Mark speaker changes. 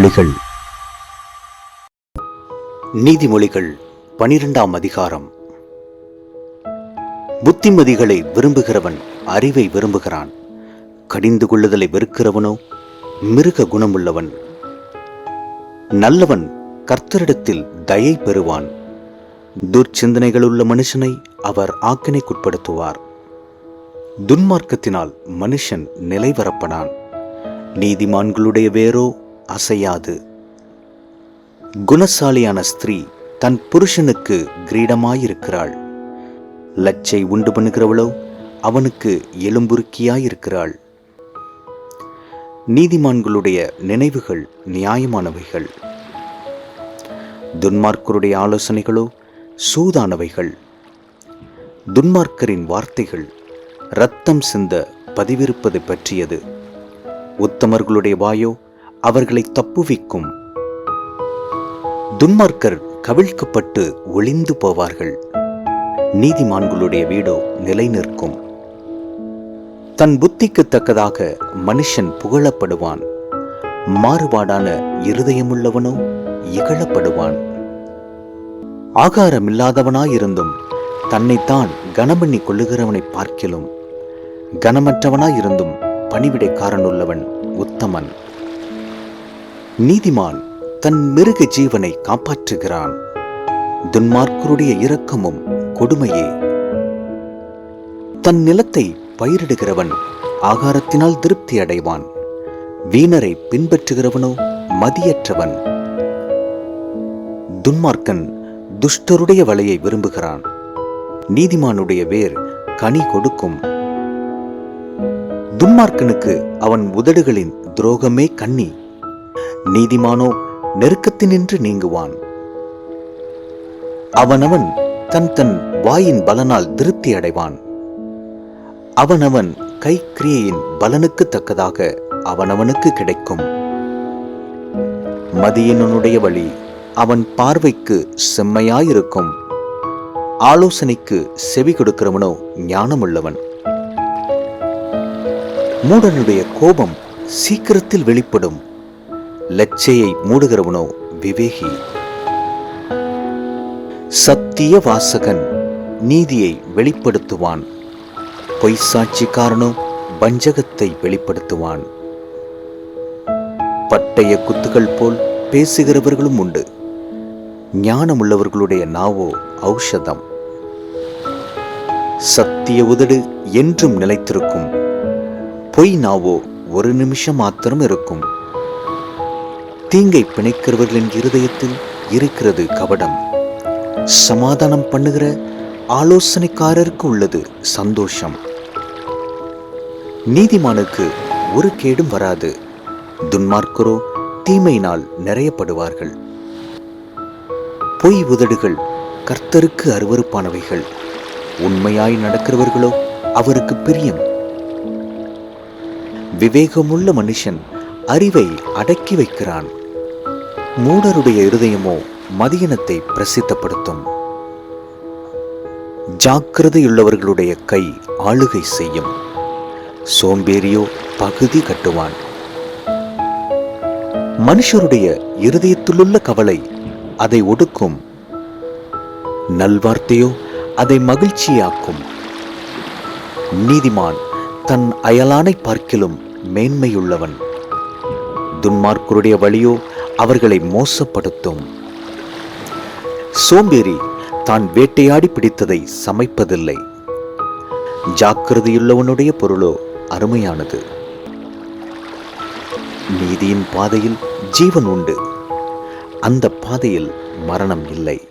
Speaker 1: நீதிமொழிகள். நீதிமொழிகள் பனிரெண்டாம் அதிகாரம். புத்திமதிகளை விரும்புகிறவன் அறிவை விரும்புகிறான். கடிந்து கொள்ளுதலை வெறுக்கிறவனோ மிருக குணமுள்ளவன். நல்லவன் கர்த்தரிடத்தில் தயை பெறுவான். துர்ச்சிந்தனைகளுள்ள மனுஷனை அவர் ஆக்கினைக்குட்படுத்துவார். துன்மார்க்கத்தினால் மனுஷன் நிலைவரப்படான். நீதிமான்களுடைய வேரோ அசையாது. குணசாலியான ஸ்திரீ தன் புருஷனுக்கு கிரீடமாயிருக்கிறாள். லச்சை உண்டு பண்ணுகிறவளோ அவனுக்கு எலும்புருக்கியாயிருக்கிறாள். நீதிமான்களுடைய நினைவுகள் நியாயமானவைகள். துன்மார்க்கருடைய ஆலோசனைகளோ சூதானவைகள். துன்மார்க்கரின் வார்த்தைகள் இரத்தம் சிந்த பதிவிருப்பது பற்றியது. உத்தமர்களுடைய வாயோ அவர்களை தப்புவிக்கும். துன்மார்க்கர் கவிழ்க்கப்பட்டு ஒளிந்து போவார்கள். நீதிமான்களுடைய வீடோ நிலை நிற்கும் தன் புத்திக்கு தக்கதாக மனுஷன் புகழப்படுவான். மாறுபாடான இருதயமுள்ளவனோ இகழப்படுவான். ஆகாரமில்லாதவனாயிருந்தும் தன்னைத்தான் கனமண்ணி கொள்ளுகிறவனை பார்க்கிலும் கனமற்றவனாயிருந்தும் பணிவிடைக்காரனுள்ளவன் உத்தமன். நீதிமான் தன் மிருக ஜீவனை காப்பாற்றுகிறான். துன்மார்க்கருடைய இரக்கமும் கொடுமையே. தன் நிலத்தை பயிரிடுகிறவன் ஆகாரத்தினால் திருப்தி அடைவான். வீணரை பின்பற்றுகிறவனோ மதியற்றவன். துன்மார்க்கன் துஷ்டருடைய வலையை விரும்புகிறான். நீதிமானுடைய வேர் கனி கொடுக்கும். துன்மார்க்கனுக்கு அவன் உதடுகளின் துரோகமே கண்ணி. நீதிமானோ நெருக்கத்தினின்று நீங்குவான். அவனவன் தன் தன் வாயின் பலனால் திருப்தி அடைவான். அவனவன் கை கிரியையின் பலனுக்கு தக்கதாக அவனவனுக்கு கிடைக்கும். மதியனனுடைய வழி அவன் பார்வைக்கு செம்மையாயிருக்கும். ஆலோசனைக்கு செவி கொடுக்கிறவனோ ஞானமுள்ளவன். மூடனுடைய கோபம் சீக்கிரத்தில் வெளிப்படும். லச்சையை மூடுகிறவனோ விவேகி. சத்திய வாசகன் நீதியை வெளிப்படுத்துவான். பொய் சாட்சிக்காரனோ வஞ்சகத்தை வெளிப்படுத்துவான். பட்டய குத்துகள் போல் பேசுகிறவர்களும் உண்டு. ஞானமுள்ளவர்களுடைய நாவோ ஔஷதம். சத்திய உதடு என்றும் நிலைத்திருக்கும். பொய் நாவோ ஒரு நிமிஷம் மாத்திரம் இருக்கும். தீங்கை பிணைக்கிறவர்களின் இருதயத்தில் இருக்கிறது கபடம். சமாதானம் பண்ணுகிற ஆலோசனைக்காரருக்கு உள்ளது சந்தோஷம். நீதிமானுக்கு ஒரு கேடும் வராது. துன்மார்க்கரோ தீமையினால் நிறையப்படுவார்கள். பொய் உதடுகள் கர்த்தருக்கு அருவருப்பானவைகள். உண்மையாய் நடக்கிறவர்களோ அவருக்கு பிரியம். விவேகமுள்ள மனுஷன் அறிவை அடக்கி வைக்கிறான். மூடருடைய இருதயமோ மதியனத்தை பிரசித்தப்படுத்தும். ஜாக்கிரதையுள்ளவர்களுடைய கை ஆளுகை செய்யும். சோம்பேறியோ பகுதி கட்டுவான். மனுஷருடைய இருதயத்திலுள்ள கவலை அதை ஒடுக்கும். நல்வார்த்தையோ அதை மகிழ்ச்சியாக்கும். நீதிமான் தன் அயலானை பார்க்கிலும் மேன்மையுள்ளவன். துன்மார்க்கருடைய வழியோ அவர்களை மோசப்படுத்தும். சோம்பேறி தான் வேட்டையாடி பிடித்ததை சமைப்பதில்லை. ஜாக்கிரதையுள்ளவனுடைய பொருளோ அருமையானது. நீதியின் பாதையில் ஜீவன் உண்டு. அந்த பாதையில் மரணம் இல்லை.